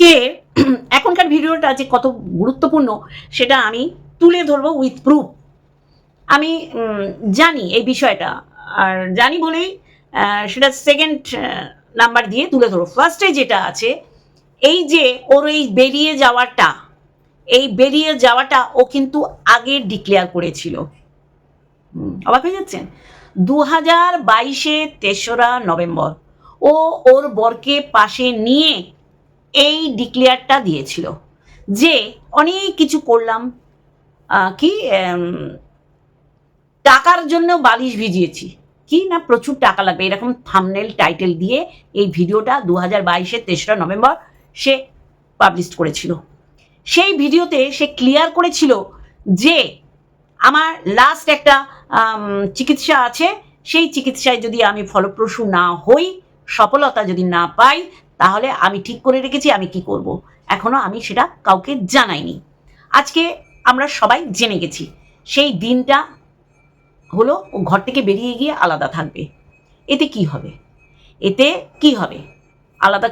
আজকে এখনকার ভিডিওটা যে কত গুরুত্বপূর্ণ, সেটা আমি তুলে ধরবো উইথ প্রুফ আমি জানি এই বিষয়টা, আর জানি বলেই সেটা সেকেন্ড নাম্বার দিয়ে তুলে ধরবো। ফার্স্টে যেটা আছে, এই যে ওর এই বেরিয়ে যাওয়াটা, এই বেরিয়ে যাওয়াটা ও কিন্তু আগে ডিক্লেয়ার করেছিল। অবাক হয়ে যাচ্ছেন? দু হাজার বাইশে তেসরা নভেম্বর, ও ওর বরকে পাশে নিয়ে এই ডিক্লেয়ারটা দিয়েছিল যে অনেক কিছু করলাম কি টাকার জন্য বালিশ ভিজিয়েছি। কি না প্রচুর টাকা লাগবে, এরকম থামনেল টাইটেল দিয়ে এই ভিডিওটা দু হাজার বাইশের তেসরা নভেম্বর সে পাবলিশ করেছিল। সেই ভিডিওতে সে ক্লিয়ার করেছিল যে আমার লাস্ট একটা চিকিৎসা আছে, সেই চিকিৎসায় যদি আমি ফলপ্রসূ না হই, সফলতা যদি না পাই তাহলে আমি ঠিক করে রেখেছি, আমি কি করব। এখনও আমি সেটা কাউকে জানাইনি। আজকে আমরা সবাই জেনে গেছি, সেই দিনটা হলো ও ঘর থেকে বেরিয়ে গিয়ে আলাদা থাকবে। এতে কি হবে? এতে কি হবে? আলাদা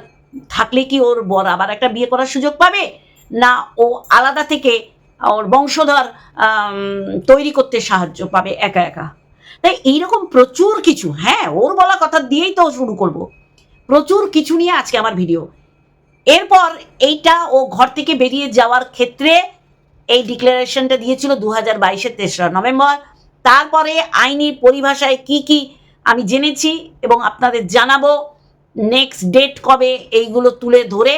থাকলে কি ওর বর আবার একটা বিয়ে করার সুযোগ পাবে? না ও আলাদা থেকে ওর বংশধর তৈরি করতে সাহায্য পাবে একা একা? তাই এইরকম প্রচুর কিছু হ্যাঁ ওর বলা কথা দিয়েই তো শুরু করব। প্রচুর কিছু নিয়ে আজকে আমার ভিডিও। এরপর এইটা ও ঘর থেকে বেরিয়ে যাওয়ার ক্ষেত্রে এই ডিক্লারেশনটা দিয়েছিল দু হাজার বাইশের তেসরা নভেম্বর। তারপরে আইনি পরিভাষায় কি কি আমি জেনেছি এবং আপনাদের জানাব নেক্সট ডেট কবে এইগুলো তুলে ধরে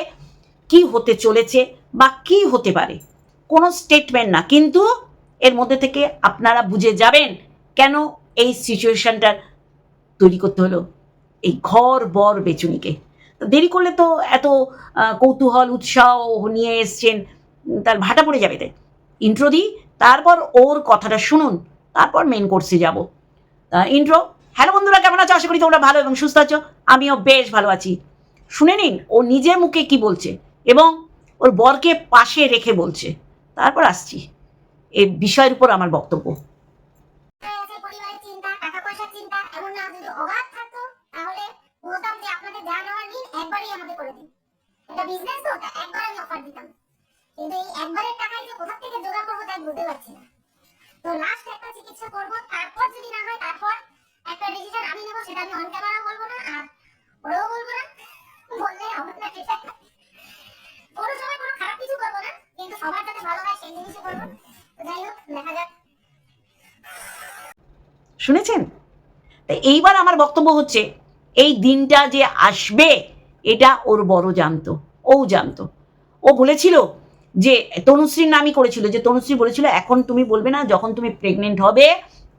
কি হতে চলেছে বা কি হতে পারে। কোনো স্টেটমেন্ট না, কিন্তু এর মধ্যে থেকে আপনারা বুঝে যাবেন কেন এই সিচুয়েশনটার তৈরি করতে হলো। এই ঘর, বর বেচুনিকে। দেরি করলে তো এত কৌতূহল, উৎসাহ নিয়ে এসছেন, তার ভাটা পড়ে যাবে তাই। ইন্ট্রো দিই, তারপর ওর কথাটা শুনুন, তারপর মেন কোর্সে যাব। ইন্ট্রো, হ্যালো বন্ধুরা, কেমন আছো? আশা করি তোমরা ভালো এবং সুস্থ আছো, আমিও বেশ ভালো আছি। শুনে নিন, ও নিজের মুখে কি বলছে এবং ওর বরকে পাশে রেখে বলছে। তারপর আসছি। এই বিষয়ের উপর আমার বক্তব্য। নেওয়ার নিন একবারই আমাকে করে দিন। এটা বিজনেস তো একবার আমি অফার দিতাম। কিন্তু এই একবারের টাকাই যে কোথা থেকে জোগাড় করব তাই বুঝতে পারছি না। তো লাস্ট একটা চিকিৎসা করব, তারপর যদি না হয় তারপর একটা ডিসিশন আমি সেটা আমি অন বলব না, আর ওরাও বলব না, বললে হবে না কোনো সময় কোনো খারাপ কিছু করব না, কিন্তু সবার যাতে ভালো হয় সেই জিনিসই করব। যাই হোক, দেখা যাক। শুনেছেন? এইবার আমার বক্তব্য হচ্ছে এই দিনটা যে আসবে, এটা ওর বড় জানতো, ও জানতো। ও বলেছিল যে, তনুশ্রীর নামই করেছিল, যে তনুশ্রী বলেছিল, এখন তুমি বলবে না, যখন তুমি প্রেগনেন্ট হবে,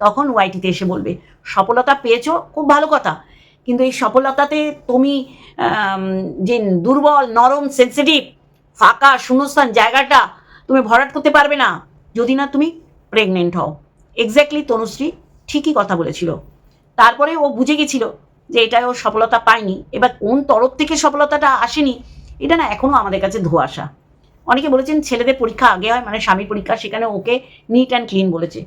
তখন ওয়াইটিতে এসে বলবে। সফলতা পেয়েছ, খুব ভালো কথা। কিন্তু এই সফলতাতে তুমি যে দুর্বল, নরম সেন্সিটিভ ফাঁকা, শূন্যস্থান জায়গাটা তুমি ভরাট করতে পারবে না, যদি না তুমি প্রেগনেন্ট হও। এক্স্যাক্টলি তনুশ্রী ঠিকই কথা বলেছিল। তারপরে ও বুঝে গেছিল যে এটাই ও সফলতা পায়নি। এবার কোন তরফ থেকে সফলতাটা আসেনি, এটা না এখনও আমাদের কাছে ধোয়াশা। অনেকে বলেছেন ছেলেদের পরীক্ষা আগে হয় মানে স্বামীর পরীক্ষা, সেখানে ওকে নিট অ্যান্ড ক্লিন বলেছে।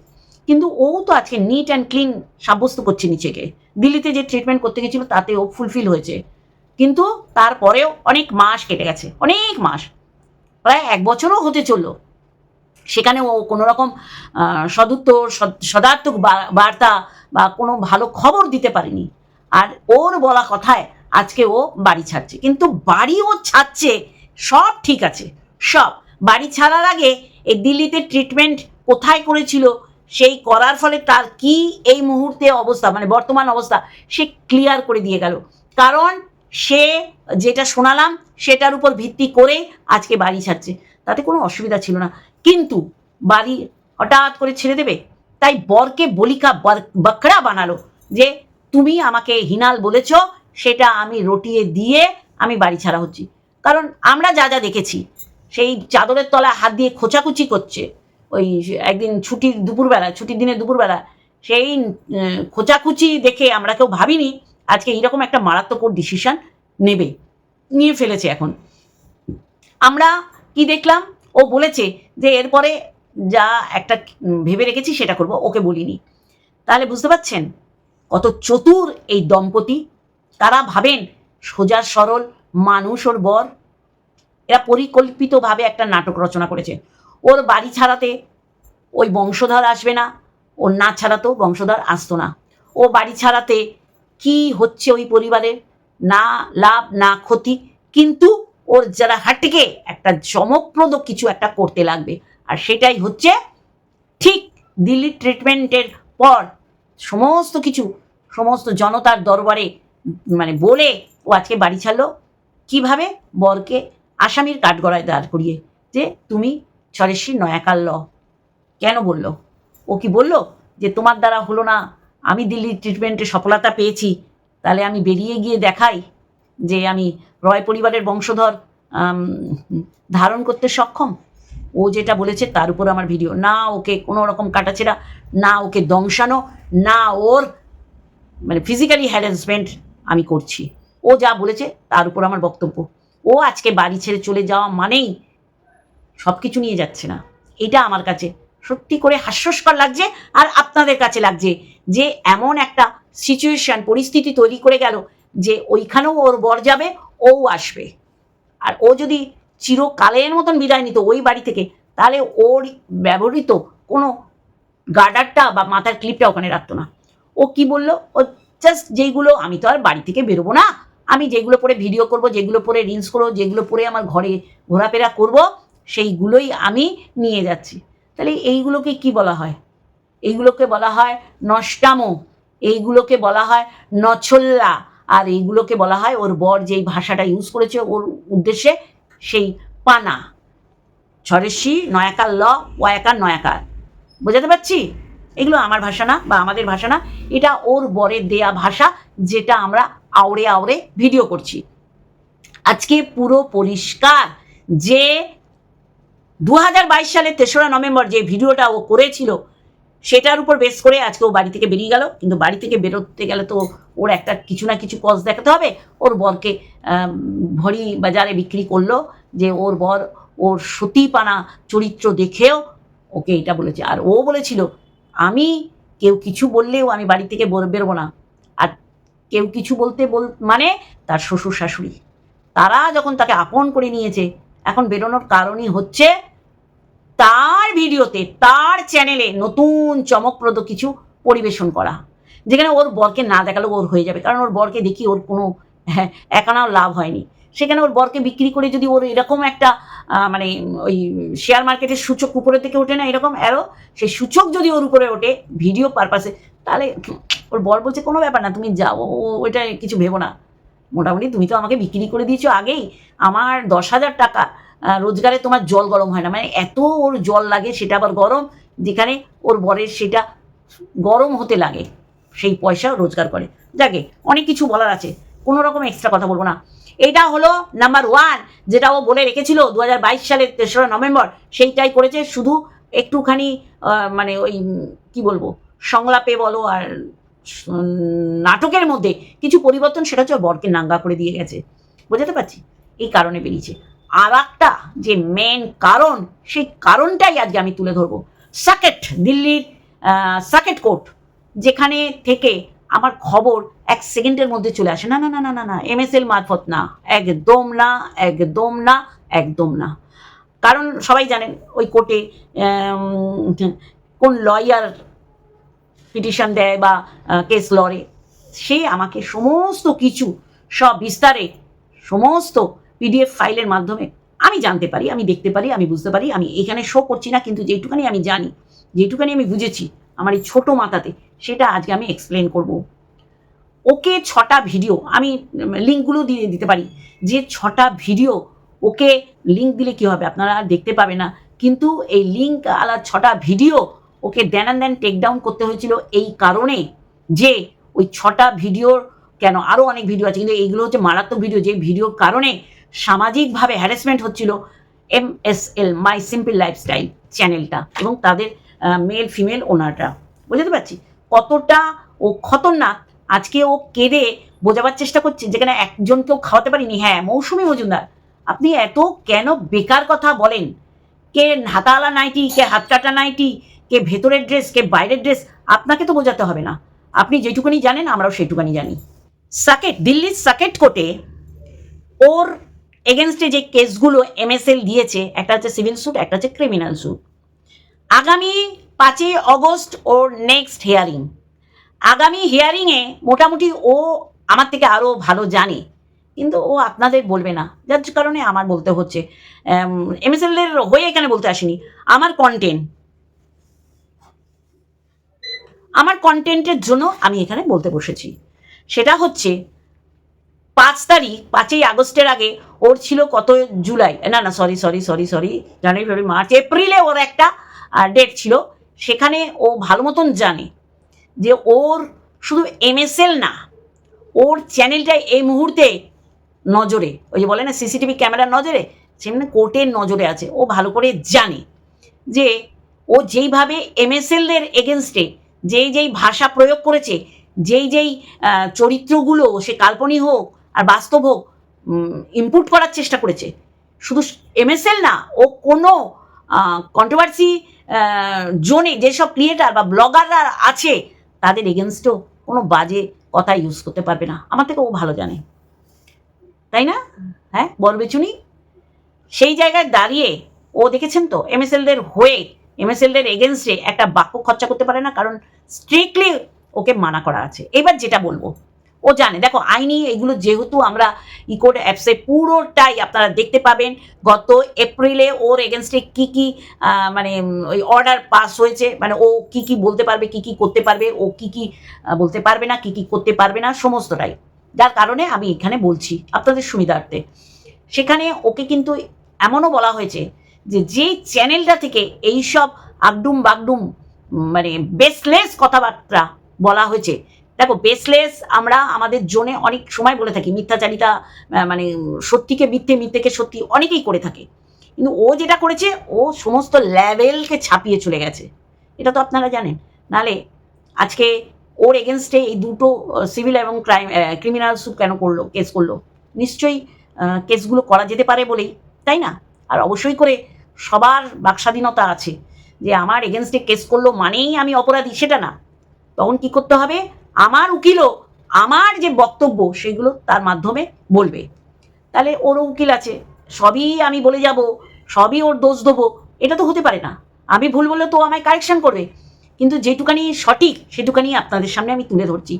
কিন্তু ও তো আজকে নিট অ্যান্ড ক্লিন সাব্যস্ত করছে নিজেকে। দিল্লিতে যে ট্রিটমেন্ট করতে গেছিল, তাতে ও ফুলফিল হয়েছে। কিন্তু তারপরেও অনেক মাস কেটে গেছে, অনেক মাস। প্রায় এক বছরও হতে চলল। সেখানে ও কোনো রকম সদুত্তর সদার্থক বার্তা বা কোনো ভালো খবর দিতে পারেনি। আর ওর বলা কথায় আজকে ও বাড়ি ছাড়ছে। কিন্তু বাড়ি ও ছাড়ছে, সব ঠিক আছে, সব। বাড়ি ছাড়ার আগে এই দিল্লিতে ট্রিটমেন্ট কোথায় করেছিল, সেই করার ফলে তার কি এই মুহূর্তে অবস্থা মানে বর্তমান অবস্থা, সে ক্লিয়ার করে দিয়ে গেল। কারণ সে যেটা শোনালাম, সেটার উপর ভিত্তি করে আজকে বাড়ি ছাড়ছে। তাতে কোনো অসুবিধা ছিল না। কিন্তু বাড়ি হঠাৎ করে ছেড়ে দেবে, তাই বরকে বলিকা বাকড়া বানালো যে তুমি আমাকে হিনাল বলেছ সেটা আমি রটিয়ে দিয়ে আমি বাড়ি ছাড়া হচ্ছি। কারণ আমরা যা যা দেখেছি সেই চাদরের তলায় হাত দিয়ে খোঁচাকুচি করছে। ওই একদিন ছুটির দুপুরবেলা ছুটির দিনে দুপুরবেলা সেই উম, খোঁচাকুচি দেখে আমরা কেউ ভাবিনি আজকে এইরকম একটা মারাত্মক ডিসিশন নেবে নিয়ে ফেলেছে এখন। আমরা কি দেখলাম? ও বলেছে যে এরপরে যা একটা ভেবে রেখেছি সেটা করব ওকে বলিনি। তাহলে বুঝতে পারছেন? কত চতুর এই দম্পতি। তারা ভাবেন, সোজা সরল মানুষ ওর বর। এরা পরিকল্পিতভাবে একটা নাটক রচনা করেছে। ওর বাড়ি ছাড়াতে ওই বংশধর আসবে না, ওর না ছাড়াতেও বংশধর আসতো না। ও বাড়ি ছাড়াতে কি হচ্ছে ওই পরিবারের না লাভ, না ক্ষতি, কিন্তু ওর যারা হাটকে একটা চমকপ্রদ কিছু একটা করতে লাগবে। আর সেটাই হচ্ছে ঠিক দিল্লি ট্রিটমেন্টের পর সমস্ত কিছু সমস্ত জনতার দরবারে মানে বলে ও আজকে বাড়ি ছাড়লো। কীভাবে? বরকে আসামির কাঠগড়ায় দাঁড় করিয়ে যে তুমি ছরেশ্বরী নয়াকাল ল কেন বলল? ও কি বলল যে তোমার দ্বারা হলো না, আমি দিল্লির ট্রিটমেন্টে সফলতা পেয়েছি, তাহলে আমি বেরিয়ে গিয়ে দেখাই যে আমি রয় পরিবারের বংশধর ধারণ করতে সক্ষম। ও যেটা বলেছে তার উপর আমার ভিডিও। না ওকে কোনো রকম কাটাছেড়া, না ওকে দংশানো, না ওর মানে ফিজিক্যালি হ্যারাসমেন্ট আমি করছি। ও যা বলেছে তার উপর আমার বক্তব্য। ও আজকে বাড়ি ছেড়ে চলে যাওয়া মানেই সব কিছু নিয়ে যাচ্ছে না। এটা আমার কাছে সত্যি করে হাস্যস্কর লাগছে আর আপনাদের কাছে লাগছে যে এমন একটা সিচুয়েশন পরিস্থিতি তৈরি করে গেল যে ওইখানেও ওর বর যাবে, ও আসবে। আর ও যদি চিরকালের মতন বিদায় নিত ওই বাড়ি থেকে, তাহলে ওর ব্যবহৃত কোনো গার্ডারটা বা মাথার ক্লিপটা ওখানে রাখতো না। ও কি বলল? ও জাস্ট যেইগুলো আমি তো আর বাড়ি থেকে বেরোবো না। আমি যেগুলো পরে ভিডিও করব, যেগুলো পরে রিলস করব, যেগুলো পরে আমার ঘরে ঘোরাফেরা করব, সেইগুলোই আমি নিয়ে যাচ্ছি। তাহলে এইগুলোকে কি বলা হয়? এইগুলোকে বলা হয় নষ্টামো, এইগুলোকে বলা হয় নছল্লা, আর এইগুলোকে বলা হয় ওর বর যেই ভাষাটা ইউজ করেছে ওর উদ্দেশ্যে সেই পানা। ছরেশ্বী নয়াকার ল ওয়াকার নয়াকার। বোঝাতে পারছি? এগুলো আমার ভাষা না বা আমাদের ভাষা না। এটা ওর বরের দেয়া ভাষা যেটা আমরা আওড়ে আওড়ে ভিডিও করছি। আজকে পুরো পরিষ্কার যে দু সালের তেসরা নভেম্বর যে ভিডিওটা ও করেছিল, সেটার উপর বেস করে আজকে ও বাড়ি থেকে বেরিয়ে গেল। কিন্তু বাড়ি থেকে বেরোতে গেলে তো ওর একটা কিছু না কিছু কজ দেখাতে হবে। ওর বরকে ভরি বাজারে বিক্রি করল যে ওর বর ওর সতীপানা চরিত্র দেখেও ওকে এটা বলেছে। আর ও বলেছিল আমি কেউ কিছু বললেও আমি বাড়ি থেকে বর- বেরোবো না। আর কেউ কিছু বলতে বল মানে তার শ্বশুর শাশুড়ি। তারা যখন তাকে আপন করে নিয়েছে এখন বেরোনোর কারণই হচ্ছে তার ভিডিওতে তার চ্যানেলে নতুন চমকপ্রদ কিছু পরিবেশন করা। যেখানে ওর বরকে না দেখালেও ওর হয়ে যাবে। কারণ ওর বরকে দেখি ওর কোনো হ্যাঁ, একানাও লাভ হয়নি। সেখানে ওর বরকে বিক্রি করে যদি ওর এরকম একটা মানে ওই শেয়ার মার্কেটের সূচক উপরে থেকে ওঠে না, এরকম অ্যারো সেই সূচক যদি ওর উপরে ওঠে ভিডিও পারপাসে তাহলে ওর বর বলছে, কোনো ব্যাপার না, তুমি যাও ওইটা কিছু ভেবো না। মোটামুটি তুমি তো আমাকে বিক্রি করে দিয়েছ আগেই। আমার দশ হাজার টাকা রোজগারে তোমার জল গরম হয় না। মানে এত ওর জল লাগে, সেটা আবার গরম, যেখানে ওর বরের সেটা গরম হতে লাগে, সেই পয়সা রোজগার করে। যাকে অনেক কিছু বলার আছে, কোনো রকম এক্সট্রা কথা বলব না। এটা হলো নাম্বার ওয়ান যেটা ও বলে রেখেছিল দু হাজার বাইশ সালের তেসরা নভেম্বর, সেইটাই করেছে। শুধু একটুখানি মানে ওই কি বলব, সংলাপে বলো আর নাটকের মধ্যে কিছু পরিবর্তন, সেটা হচ্ছে বরকে নাঙ্গা করে দিয়ে গেছে। বোঝাতে পারছি? এই কারণে বেরিয়েছে। আর একটা যে মেন কারণ, সেই কারণটাই আজকে আমি তুলে ধরবো। সাকেট দিল্লির সাকেট কোর্ট যেখানে থেকে আমার খবর এক সেকেন্ডের মধ্যে চলে আসে। না না না না না না এমএসএল মারফত না। একদম না একদম না একদম না। কারণ সবাই জানেন ওই কোর্টে কোন লয়ার পিটিশন দেয় বা কেস লড়ে, সে আমাকে সমস্ত কিছু, সব বিস্তারে সমস্ত পিডিএফ ফাইলের মাধ্যমে আমি জানতে পারি, আমি দেখতে পারি, আমি বুঝতে পারি, আমি এখানে শো করছি না, কিন্তু যেটুখানি আমি জানি, যেটুখানি আমি বুঝেছি, আমার এই ছোটো মাথাতে সেটা আজকে আমি এক্সপ্লেন করব। ওকে ছটা ভিডিও আমি লিঙ্কগুলো দিয়ে দিতে পারি। যে ছটা ভিডিও ওকে লিঙ্ক দিলে কি হবে আপনারা দেখতে পাবে না। কিন্তু এই লিঙ্ক আলা ছটা video okay then and then take down করতে হয়েছিল এই কারণে যে ওই ছটা ভিডিওর কেন আরও অনেক ভিডিও আছে। কিন্তু এইগুলো হচ্ছে মারাত্মক ভিডিও যে ভিডিওর কারণে সামাজিকভাবে হ্যারাসমেন্ট হচ্ছিল M S L my simple lifestyle চ্যানেলটা এবং তাদের মেল ফিমেল ওনারটা বুঝতে পারছি? কতটা ও খতরনাক। আজকে ও কেঁদে বোঝাবার চেষ্টা করছে যেখানে একজনকেও খাওয়াতে পারিনি। হ্যাঁ মৌসুমী মজুমদার, আপনি এত কেন বেকার কথা বলেন? কে হাতাওয়ালা নাইটি, কে হাত কাটা নাইটি, কে ভেতরের ড্রেস কে বাইরের ড্রেস আপনাকে তো বোঝাতে হবে না। আপনি যেটুকুনি জানেন, আমরাও সেটুকুনি জানি। সাকেট দিল্লির সাকেট কোর্টে ওর এগেনস্টে যে কেসগুলো এমএসএল দিয়েছে, একটা হচ্ছে সিভিল স্যুট একটা হচ্ছে ক্রিমিনাল স্যুট আগামী পাঁচই অগস্ট ওর নেক্সট হিয়ারিং আগামী হিয়ারিংয়ে মোটামুটি ও আমার থেকে আরও ভালো জানে। কিন্তু ও আপনাদের বলবে না। যার কারণে আমার বলতে হচ্ছে। এমএসএল এর হয়ে এখানে বলতে আসিনি। আমার কন্টেন্ট আমার কন্টেন্টের জন্য আমি এখানে বলতে বসেছি। সেটা হচ্ছে, পাঁচ তারিখ, পাঁচই আগস্টের আগে ওর ছিল কত জুলাই? না না sorry sorry sorry sorry January, February, March, এপ্রিলে ওর একটা ডেট ছিল, সেখানে ও ভালো মতন জানে যে ওর শুধু এমএসএল না, ওর চ্যানেলটা এই মুহূর্তে নজরে, ওই যে বলে না সিসিটিভি ক্যামেরার নজরে সেমনি কোর্টের নজরে আছে। ও ভালো করে জানে যে ও যেইভাবে এমএসএল এর এগেনস্টে যেই যেই ভাষা প্রয়োগ করেছে, যেই যেই চরিত্রগুলো সে কাল্পনিক হোক আর বাস্তব হোক ইনপুট করার চেষ্টা করেছে। শুধু এমএসএল না, ও কোনো কন্ট্রোভার্সি জোনে যেসব ক্রিয়েটার বা ব্লগাররা আছে, তাদের এগেনস্টেও কোনো বাজে কথা ইউজ করতে পারবে না। আমার থেকে ও ভালো জানে। তাই না? হ্যাঁ বরবেচুনি? সেই জায়গায় দাঁড়িয়ে, ও দেখেছেন তো? এমএসএলদের হয়ে এমএসএলদের এগেনস্টে একটা বাক্য খরচা করতে পারে না, কারণ স্ট্রিক্টলি ওকে মানা করা আছে। এবার যেটা বলব ও জানে। দেখো আইনি এগুলো যেহেতু আমরা ইকোড অ্যাপসে পুরোটাই আপনারা দেখতে পাবেন, গত এপ্রিলে ওর এগেনস্টে কি কি মানে ওই অর্ডার পাস হয়েছে মানে ও কি কি বলতে পারবে, কি কি করতে পারবে, ও কি কি বলতে পারবে না, কি কি করতে পারবে না, সমস্তটাই। যার কারণে আমি এখানে বলছি আপনাদের সুবিধার্থে। সেখানে ওকে কিন্তু এমনও বলা হয়েছে যে যে চ্যানেলটা থেকে এইসব আগডুম বাগডুম মানে বেসলেস কথাবার্তা বলা হয়েছে দেখো বেসলেস আমরা আমাদের জোনে অনেক সময় বলে থাকি, মিথ্যাচারিতা মানে সত্যিকে মিথ্যে, মিথ্যেকে সত্যি অনেকেই করে থাকে। কিন্তু ও যেটা করেছে, ও সমস্ত লেভেলকে ছাপিয়ে চলে গেছে। এটা তো আপনারা জানেন। নালে আজকে ওর এগেনস্টে এই দুটো সিভিল এবং ক্রাইম ক্রিমিনাল স্যুট কেন করল কেস করল? নিশ্চয়ই কেসগুলো করা যেতে পারে বলেই, তাই না? আর অবশ্যই করে সবার বাকস্বাধীনতা আছে যে আমার এগেনস্টে কেস করল মানেই আমি অপরাধী, সেটা না। তখন কি করতে হবে? আমার উকিলও আমার যে বক্তব্য সেগুলো তার মাধ্যমে বলবে। তাহলে ওরও উকিল আছে, সবই আমি বলে যাব, সবই ওর দোষ দেবো, এটা তো হতে পারে না। আমি ভুল বললে তো ও আমায় কারেকশন করবে। কিন্তু যেটুকানি সঠিক সেটুকানি আপনাদের সামনে আমি তুলে ধরছি।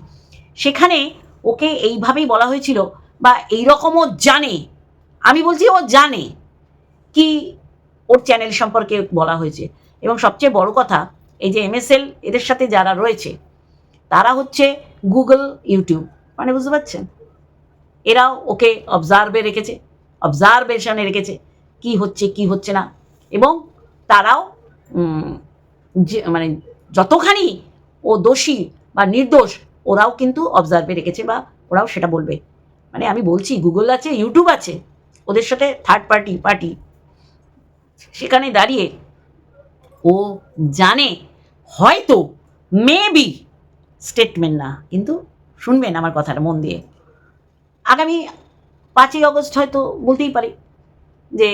সেখানে ওকে এইভাবেই বলা হয়েছিল, বা এইরকমও জানে। আমি বলছি ও জানে কি ওর চ্যানেল সম্পর্কে বলা হয়েছে। এবং সবচেয়ে বড় কথা, এই যে এমএসএল এদের সাথে যারা রয়েছে তারা হচ্ছে গুগল, ইউটিউব। মানে বুঝতে পারছেন? এরাও ওকে অবজার্ভে রেখেছে অবজারভেশনে রেখেছে, কি হচ্ছে কি হচ্ছে না। এবং তারাও যে- মানে যতখানি ও দোষী বা নির্দোষ, ওরাও কিন্তু অবজার্ভে রেখেছে বা ওরাও সেটা বলবে। মানে আমি বলছি, গুগল আছে, ইউটিউব আছে, ওদের সাথে থার্ড পার্টি পার্টি সেখানে দাঁড়িয়ে ও জানে, হয়তো মেবি স্টেটমেন্ট না, কিন্তু শুনবেন আমার কথাটা মন দিয়ে। আগামী পাঁচই অগস্ট হয়তো বলতেই পারি যে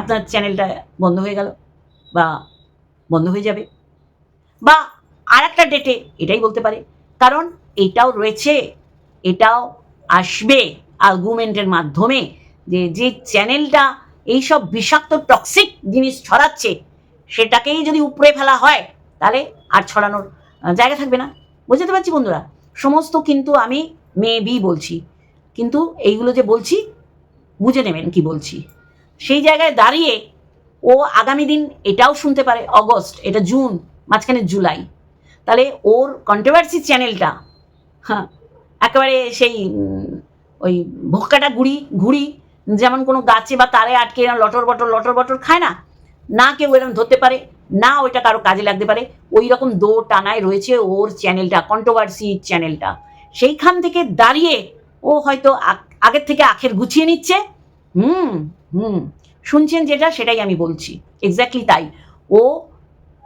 আপনার চ্যানেলটা বন্ধ হয়ে গেল বা বন্ধ হয়ে যাবে। বা আর একটা ডেটে এটাই বলতে পারে, কারণ এটাও রয়েছে, এটাও আসবে আর্গুমেন্টের মাধ্যমে যে যে চ্যানেলটা এইসব বিষাক্ত টক্সিক জিনিস ছড়াচ্ছে, সেটাকেই যদি উপড়ে ফেলা হয়, তাহলে আর ছড়ানোর জায়গা থাকবে না। বুঝতে পারছি বন্ধুরা? সমস্ত কিন্তু আমি মেবি বলছি। কিন্তু এইগুলো যে বলছি, বুঝে নেবেন কি বলছি। সেই জায়গায় দাঁড়িয়ে ও আগামী দিন এটাও শুনতে পারে, অগস্ট, এটা জুন, মাঝখানে জুলাই। তাহলে ওর কন্ট্রোভার্সি চ্যানেলটা হ্যাঁ একেবারে সেই ওই ভোক্কাটা ঘুড়ি ঘুড়ি, যেমন কোনো গাছে বা তারে আটকে লটর বটর লটর বটর খায় না না কেউ এরকম ধরতে পারে, না ওইটা কারও কাজে লাগতে পারে ওই রকম দো টানায় রয়েছে ওর চ্যানেলটা কন্ট্রোভার্সি চ্যানেলটা। সেইখান থেকে দাঁড়িয়ে ও হয়তো আগ- আগের থেকে আখের গুছিয়ে নিচ্ছে। হুম হুম, শুনছেন যেটা সেটাই আমি বলছি। এক্স্যাক্টলি তাই। ও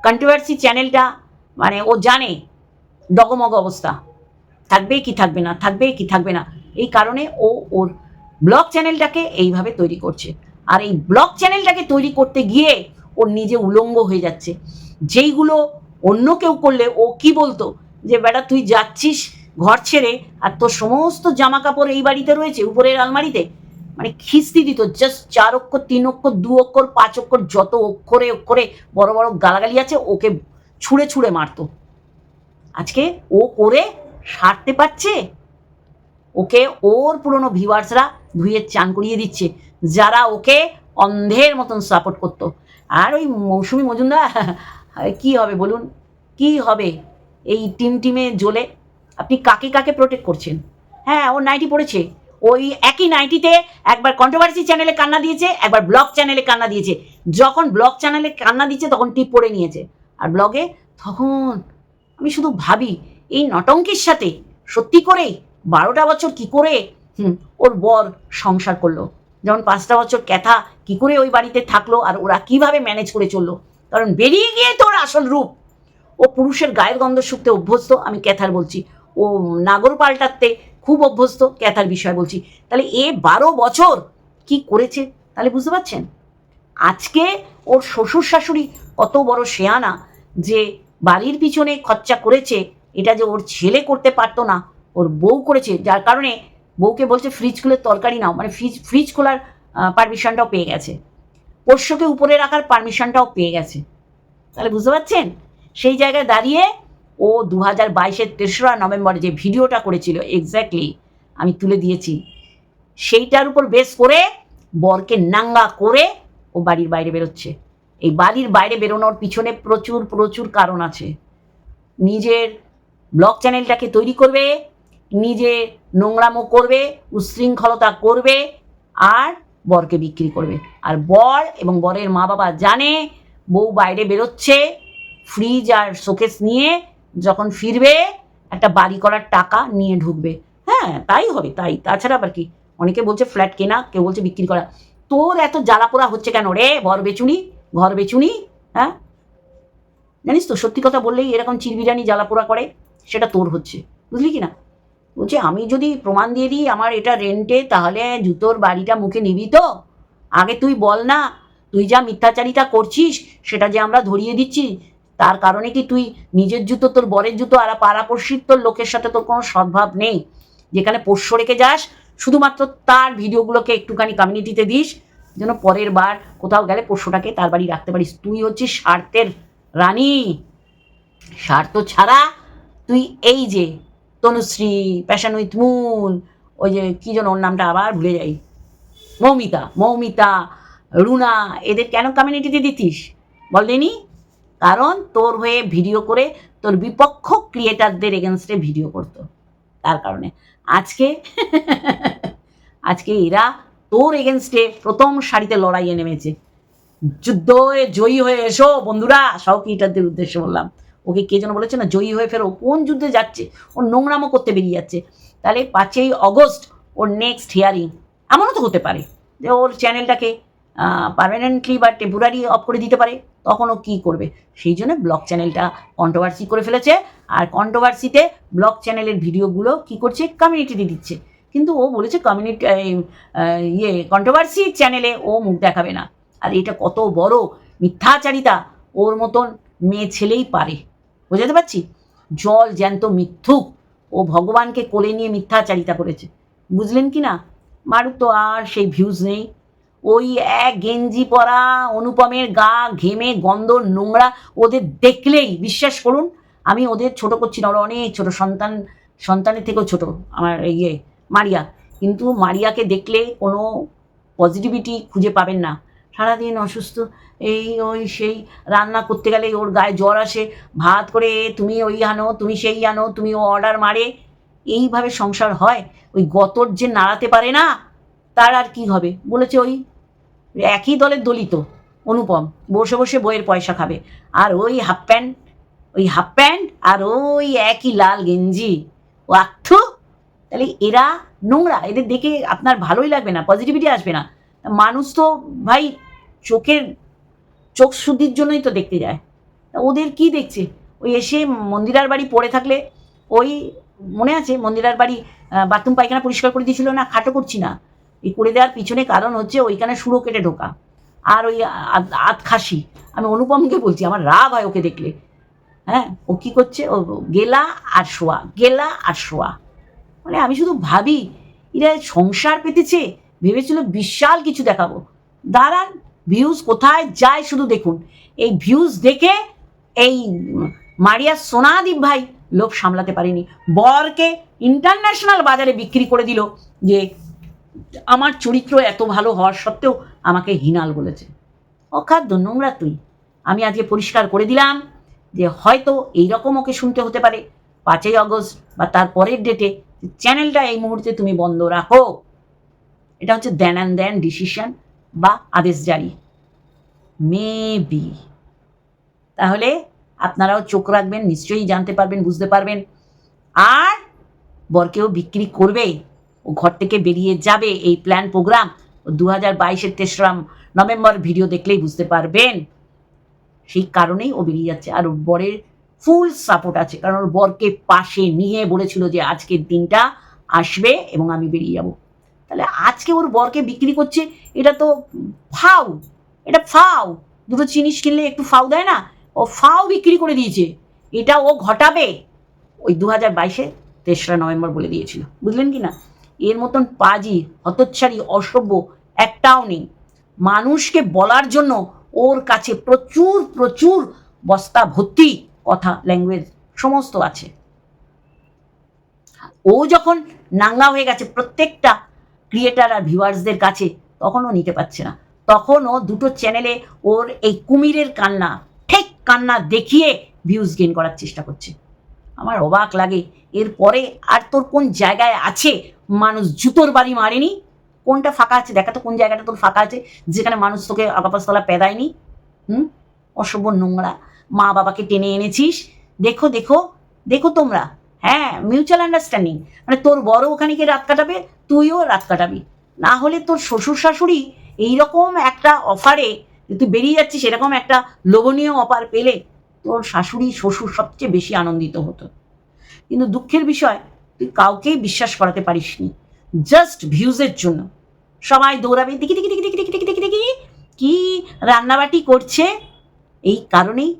কন্ট্রোভার্সি চ্যানেলটা মানে ও জানে ডগমগ অবস্থা। থাকবে কি থাকবে না, থাকবে কি থাকবে না। এই কারণে ও ওর ব্লগ চ্যানেলটাকে এইভাবে তৈরি করছে। আর এই ব্লগ চ্যানেলটাকে তৈরি করতে গিয়ে ওর নিজে উলঙ্গ হয়ে যাচ্ছে। যেইগুলো অন্য কেউ করলে ও কি বলতো? যে, বেটা, তুই যাচ্ছিস ঘর ছেড়ে আর তোর সমস্ত জামা কাপড় এই বাড়িতে রয়েছে, উপরের আলমারিতে? মানে খিস্তি দিত জাস্ট চার অক্ষর, তিন অক্ষর, দু অক্ষর, পাঁচ অক্ষর, যত অক্ষরে অক্ষরে বড় বড় গালাগালি আছে, ওকে ছুঁড়ে ছুঁড়ে মারতো। আজকে ও করে সারতে পারছে? ওকে ওর পুরনো ভিউয়ার্সরা ধুয়ে চান করিয়ে দিচ্ছে, যারা ওকে অন্ধের মতন সাপোর্ট করতো। আর ওই মৌসুমি মজুমদার কি হবে বলুন? কি হবে? এই টিম টিমে জ্বলে, আপনি কাকে কাকে প্রোটেক্ট করছেন? হ্যাঁ ও নাইটি পড়েছে। ওই একই নাইটিতে একবার কন্ট্রোভার্সি চ্যানেলে কান্না দিয়েছে, একবার ব্লগ চ্যানেলে কান্না দিয়েছে। যখন ব্লগ চ্যানেলে কান্না দিচ্ছে, তখন টিপ পড়ে নিয়েছে। আর ব্লগে তখন আমি শুধু ভাবি, এই নটঙ্কির সাথে সত্যি করেই বারোটা বছর কি করে, হুম ওর বর সংসার করল। যেমন পাঁচটা বছর ক্যাথা কি করে ওই বাড়িতে থাকল আর ওরা কীভাবে ম্যানেজ করে চলল? কারণ বেরিয়ে গিয়ে তোর আসল রূপ। ও পুরুষের গায়ের গন্ধ শুকতে অভ্যস্ত, আমি ক্যাথার বলছি। ও নাগর পাল্টাতে খুব অভ্যস্ত, ক্যাথার বিষয় বলছি। তাহলে এ বারো বছর কি করেছে? তাহলে বুঝতে পারছেন? আজকে ওর শ্বশুর শাশুড়ি কত বড় শেয়ানা যে বাড়ির পিছনে খরচা করেছে, এটা যে ওর ছেলে করতে পারতো না, ওর বউ করেছে, যার কারণে বউকে বলছে ফ্রিজ খুলে তরকারি নাও। মানে ফ্রিজ ফ্রিজ খোলার পারমিশনটাও পেয়ে গেছে। পোষ্যকে উপরে রাখার পারমিশনটাও পেয়ে গেছে। তাহলে বুঝতে পারছেন? সেই জায়গায় দাঁড়িয়ে ও দু হাজার বাইশের তেসরা নভেম্বরে যে ভিডিওটা করেছিল এক্স্যাক্টলি আমি তুলে দিয়েছি। সেইটার উপর বেস করে বরকে নাঙ্গা করে ও বাড়ির বাইরে বেরোচ্ছে। এই বাড়ির বাইরে বেরোনোর পিছনে প্রচুর প্রচুর কারণ আছে। নিজের ব্লগ চ্যানেলটাকে তৈরি করবে নিজে নোংরামো করবে, উশৃঙ্খলতা করবে আর বরকে বিক্রি করবে। আর বর এবং বরের মা বাবা জানে, বউ বাইরে বেরোচ্ছে ফ্রিজ আর শোকেস নিয়ে যখন ফিরবে, একটা বাড়ি করার টাকা নিয়ে ঢুকবে। হ্যাঁ তাই হবে, তাই। তাছাড়া আবার কি? অনেকে বলছে ফ্ল্যাট কেনা, কেউ বলছে বিক্রি করা। তোর এত জ্বালাপোড়া হচ্ছে কেন রে? ঘর বেচুনি ঘর বেচুনি হ্যাঁ? জানিস তো, সত্যি কথা বললেই এরকম চিরবিরানি জ্বালাপোড়া করে, সেটা তোর হচ্ছে। বুঝলি কি না? বলছে, আমি যদি প্রমাণ দিয়ে দিই আমার এটা রেন্টে তাহলে জুতোর বাড়িটা মুখে নিবি তো। আগে তুই বল না, তুই যা মিথ্যাচারিতা করছিস, সেটা যে আমরা ধরিয়ে দিচ্ছি, তার কারণে কি তুই নিজের জুতো, তোর বরের জুতো আর পাড়াপড়শির তোর লোকের সাথে তোর কোনো সদ্ভাব নেই? যেখানে পোষ্য রেখে যাস, শুধুমাত্র তার ভিডিওগুলোকে একটুখানি কমিউনিটিতে দিস, যেন পরের বার কোথাও গেলে পোষ্যটাকে তার বাড়ি রাখতে পারিস। তুই হচ্ছিস স্বার্থের রানী। স্বার্থ ছাড়া তুই এই যে তনুশ্রী প্যাশন উইথ মুন ওই যে কী যেন ওর নামটা আবার ভুলে যাই। মৌমিতা মৌমিতা, রুনা, এদের কেন কমিউনিটিতে দিতিস? বলেনি কারণ তোর হয়ে ভিডিও করে তোর বিপক্ষ ক্রিয়েটারদের এগেনস্টে ভিডিও করতো। তার কারণে। আজকে আজকে এরা তোর এগেনস্টে প্রথম সারিতে লড়াইয়ে নেমেছে। যুদ্ধ জয়ী হয়ে এসো, বন্ধুরা সহকীটারদের উদ্দেশ্যে বললাম। ওকে কে যেন বলেছে না, জয়ী হয়ে ফেরো, কোন যুদ্ধে যাচ্ছে, ও নোংরামো করতে বেরিয়ে যাচ্ছে। তাহলে পাঁচই অগস্ট ওর নেক্সট হিয়ারিং এমনও তো হতে পারে যে ওর চ্যানেলটাকে পারমানেন্টলি বা টেম্পোরারি অফ করে দিতে পারে, তখন ও কী করবে? সেই জন্য ব্লগ চ্যানেলটা কন্ট্রোভার্সি করে ফেলেছে, আর কন্ট্রোভার্সিতে ব্লগ চ্যানেলের ভিডিওগুলো কী করছে কমিউনিটিতে দিচ্ছে। কিন্তু ও বলেছে কমিউনিটি ইয়ে কন্ট্রোভার্সি চ্যানেলে ও মুখ দেখাবে না। আর এটা কত বড় মিথ্যাচারিতা, ওর মতন মেয়ে ছেলেই পারে। বোঝাতে পারছি? জল জ্যান্ত মিথ্যুক। ও ভগবানকে কোলে নিয়ে মিথ্যাচারিতা করেছে। বুঝলেন কি না? মারুক তো আর সেই ভিউজ নেই। ওই এক গেঞ্জি পরা অনুপমের গা ঘেমে গন্ধ নোংরা ওদের দেখলেই বিশ্বাস করুন, আমি ওদের ছোট করছি না। ওরা অনেক ছোট, সন্তান, সন্তানের থেকেও ছোট, আমার ইয়ে মারিয়া। কিন্তু মারিয়াকে দেখলে কোনো পজিটিভিটি খুঁজে পাবেন না। সারাদিন অসুস্থ, এই ওই সেই রান্না করতে গেলে ওর গায়ে জ্বর আসে, ভাত করে তুমি ওই আনো, তুমি সেই আনো, তুমি ও অর্ডার মারে। এইভাবে সংসার হয়। ওই গতর যে নাড়াতে পারে না, তার আর কি হবে? বলেছে ওই একই দলের দলিত, অনুপম, বসে বসে বইয়ের পয়সা খাবে। আর ওই হাফ প্যান্ট ওই হাফ প্যান্ট আর ওই একই লাল গেঞ্জি। ও আথু তাহলে এরা নোংরা, এদের দেখে আপনার ভালোই লাগবে না পজিটিভিটি আসবে না। মানুষ তো ভাই চোখের, চোখ শুদ্ধির জন্যই তো দেখতে যায়। ওদের কি দেখছে? ওই এসে মন্দিরার বাড়ি পড়ে থাকলে, ওই মনে আছে মন্দিরার বাড়ি বাথরুম, পায়খানা পরিষ্কার করে দিয়েছিল না? খাটো করছি না। এই করে দেওয়ার পিছনে কারণ হচ্ছে ওইখানে সুরো কেটে ঢোকা। আর ওই আধ খাসি। আমি অনুপমকে বলছি, আমার রাগ হয় ওকে দেখলে। হ্যাঁ? ও কী করছে? ও গেলা আর শোয়া, গেলা আর শোয়া। মানে আমি শুধু ভাবি, এরা সংসার পেতেছে? ভেবেছিল বিশাল কিছু দেখাবো। দাঁড়ান ভিউজ কোথায় যায় শুধু দেখুন। এই ভিউজ দেখে এই মারিয়া সোনাদীপ ভাই লোভ সামলাতে পারেনি। বরকে ইন্টারন্যাশনাল বাজারে বিক্রি করে দিল যে, আমার চরিত্র এত ভালো হওয়ার সত্ত্বেও আমাকে হিনাল বলেছে। অখাদ্য নোংরা তুই। আমি আজকে পরিষ্কার করে দিলাম যে, হয়তো এইরকম ওকে শুনতে হতে পারে। পাঁচই আগস্ট বা তার পরের ডেটে চ্যানেলটা এই মুহূর্তে তুমি বন্ধ রাখো। এটা হচ্ছে দেন অ্যান্ড দেন ডিসিশন বা আদেশ জারি। মেবি তাহলে আপনারাও চোখ রাখবেন, নিশ্চয়ই জানতে পারবেন, বুঝতে পারবেন। আর বরকেও বিক্রি করবে, ও ঘর থেকে বেরিয়ে যাবে এই প্ল্যান প্রোগ্রাম দু হাজার বাইশের তেসরা নভেম্বর ভিডিও দেখলেই বুঝতে পারবেন। সেই কারণেই ও বেরিয়ে যাচ্ছে। আর বরের ফুল সাপোর্ট আছে। কারণ ওর বরকে পাশে নিয়ে বলেছিল যে আজকের দিনটা আসবে এবং আমি বেরিয়ে যাব। তাহলে আজকে ওর বরকে বিক্রি করছে, এটা তো ফাউ এটা ফাউ দুটো জিনিস কিনলে একটু ফাউ দেয় না? ও ফাও বিক্রি করে দিয়েছে। এটা ও ঘটাবে। ওই দু হাজার বাইশে তেসরা নভেম্বর বলে দিয়েছিল। বুঝলেন কি না? এর মতন পাজি, হতচ্ছাড়ি, অসভ্য একটাও নেই। মানুষকে বলার জন্য ওর কাছে প্রচুর প্রচুর বস্তা ভর্তি কথা ল্যাঙ্গুয়েজ সমস্ত আছে। ও যখন নাঙ্গা হয়ে গেছে প্রত্যেকটা ক্রিয়েটার আর ভিউয়ার্সদের কাছে তখনও নিতে পারছে না। তখনও দুটো চ্যানেলে ওর এই কুমিরের কান্না, ঠিক কান্না দেখিয়ে ভিউজ গেন করার চেষ্টা করছে। আমার অবাক লাগে, এরপরে আর তোর কোন জায়গায় আছে মানুষ জুতোর বাড়ি মারেনি? কোনটা ফাঁকা আছে? দেখা তো কোন জায়গাটা তোর ফাঁকা আছে, যেখানে মানুষ তোকে আগাপাশতলা পেদায়নি? হুম? অসভ্য নোংরা মা বাবাকে টেনে এনেছিস? দেখো দেখো দেখো তোমরা। হ্যাঁ মিউচুয়াল আন্ডারস্ট্যান্ডিং মানে তোর বড় ওখানে গিয়ে রাত কাটাবে, তুইও রাত কাটাবি। না হলে তোর শ্বশুর শাশুড়ি এইরকম একটা অফারে তুই বেরিয়ে যাচ্ছিস, এরকম একটা লোভনীয় অফার পেলে তোর শাশুড়ি, শ্বশুর সবচেয়ে বেশি আনন্দিত হতো। কিন্তু দুঃখের বিষয়, তুই কাউকেই বিশ্বাস করাতে পারিসনি। জাস্ট ভিউজের জন্য। সবাই দৌড়াবে দেখি দেখি দেখি দেখি দেখি দেখি দেখি দেখি, কি রান্নাবাটি করছে? এই কারণেই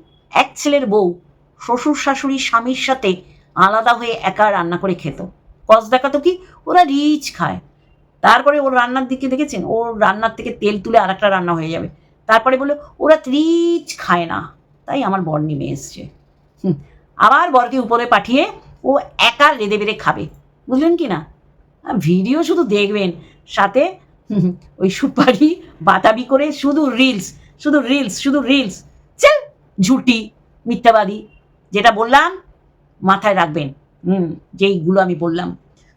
এক ছেলের বউ শ্বশুর, শাশুড়ি, স্বামীর সাথে আলাদা হয়ে একা রান্না করে খেত। কস দেখাতো কি? ওরা রিচ খায়। তারপরে ওর রান্নার দিকে দেখেছেন? ওর রান্নার থেকে তেল তুলে আর একটা রান্না হয়ে যাবে। তারপরে বলে ওরা রিচ খায় না। তাই আমার বর নেমে এসছে। আবার বরকে উপরে পাঠিয়ে ও একা রেঁধে বেড়ে খাবে। বুঝলেন কি না? ভিডিও শুধু দেখবেন, সাথে ওই সুপারি বাতাবি করে শুধু রিলস শুধু রিলস শুধু রিলস চল ঝুটি, মিথ্যাবাদী, যেটা বললাম মাথায় রাখবেন। হুম, যেইগুলো আমি বললাম।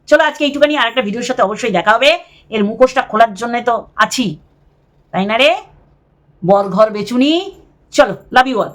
চলো আজকে এইটুখানি আরেকটা ভিডিওর সাথে অবশ্যই দেখা হবে। এর মুখোশটা খোলার জন্য তো আছি। তাই না রে? বর ঘর বেচুনি। চলো লাভ ইউ অল